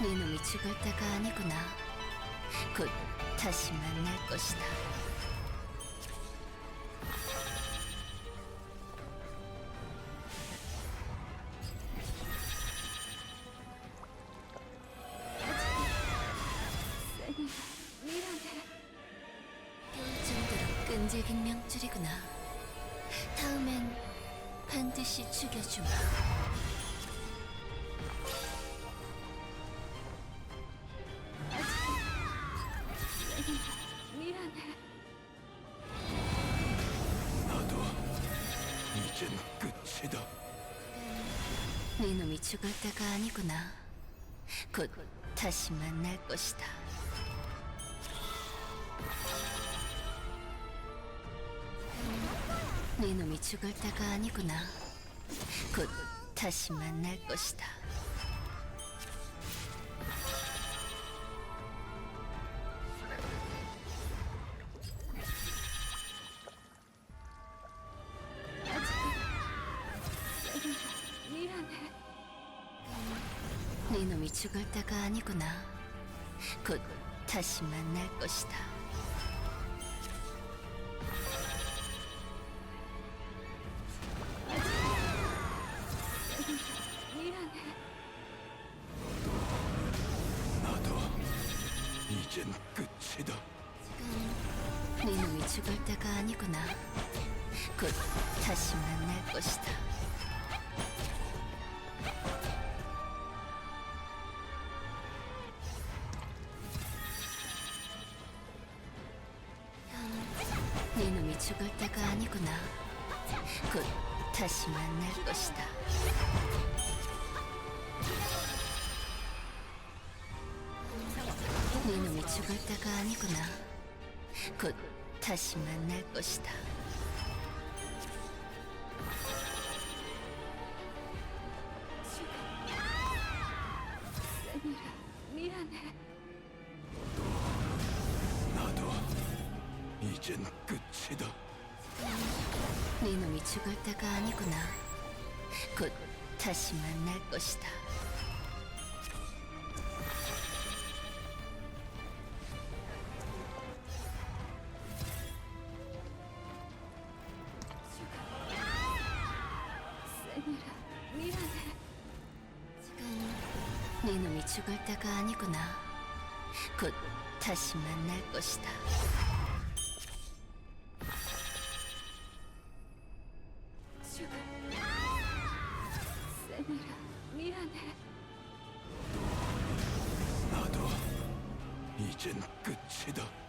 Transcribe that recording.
네 놈이 죽을 때가 아니구나. 곧 다시 만날 것이다. 끈질긴 명줄이구나. 다음엔 반드시 죽여주마. 이젠 끝이다. 네 놈이 죽을 때가 아니구나. 곧 다시 만날 것이다. 네 놈이 죽을 때가 아니구나. 곧 다시 만날 것이다. 네 놈이 죽을 때가 아니구나. 곧 다시 만날 것이다. 나도 이젠 끝이다. 네 놈이 죽을 때가 아니구나. 곧 다시 만날 것이다. 아니구나. 곧 다시 만날 것이다. 네 놈이 죽을 때가 아니구나. 곧 다시 만날 것이다. 나도 이젠 끝이다. 네 놈이 죽을 때가 아니구나. 곧 다시 만날 것이다. 지금 네 놈이 죽을 때가 아니구나. 곧 다시 만날 것이다. 이젠 끝이다.